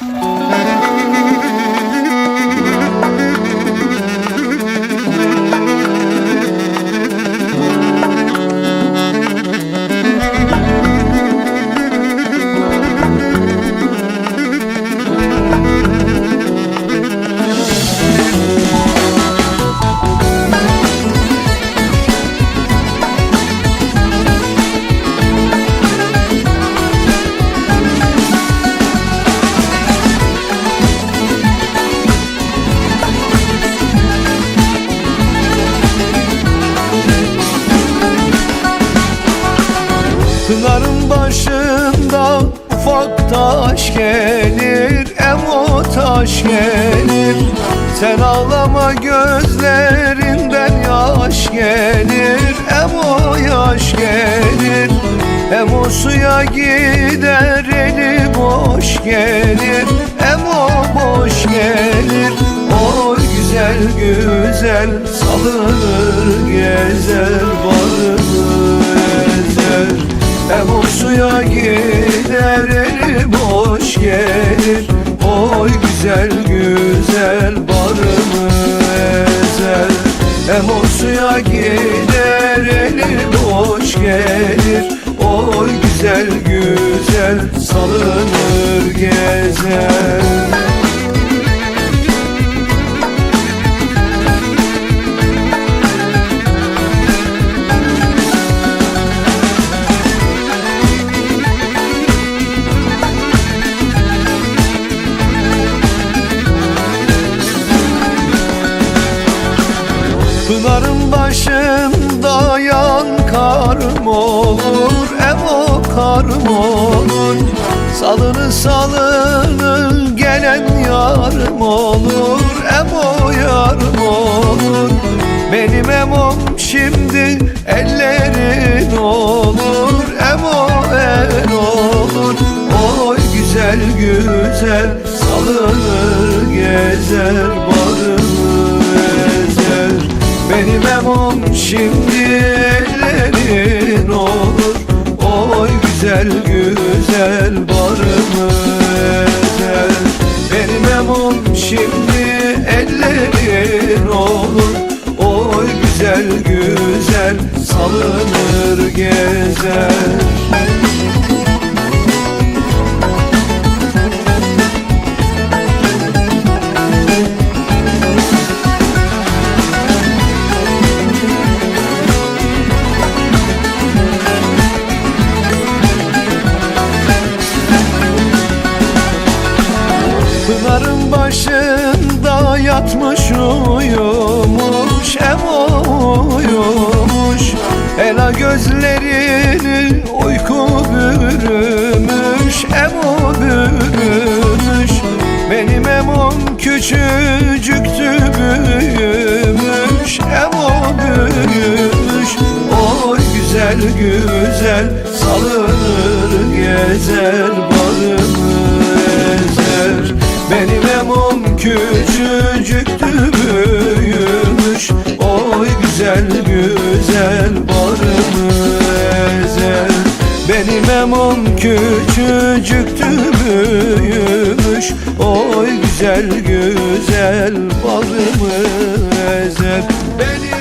Pınarın başında ufak taş gelir Emo taş gelir. Sen ağlama gözlerinden yaş gelir Emo yaş gelir. Emo suya gider eli boş gelir Emo boş gelir. Oy güzel güzel salınır gezer gider eli boş gelir. Oy güzel güzel barımı ezer. Hem o suya gider eli boş gelir. Oy güzel güzel salınır gezer Emo karım olur Salını salını gelen yarım olur. Emo yarım olur Benim emom şimdi ellerin olur. Emo el olur Oy güzel güzel salınır gezer barımı ezer. Benim emom şimdi ellerin güzel güzel barımı ezer Benim emom şimdi ellerin olur. Oy güzel güzel salınır gezer Pınarın başında yatmış uyumuş Hem uyumuş. Ela gözlerini uyku bürümüş Hem o bürümüş. Benim emom küçücüktü büyümüş Hem o büyümüş Oy güzel güzel Benim emom küçücüktü büyümüş Oy güzel güzel barımı ezer Benim emom küçücüktü büyümüş Oy güzel güzel barımı ezer Benim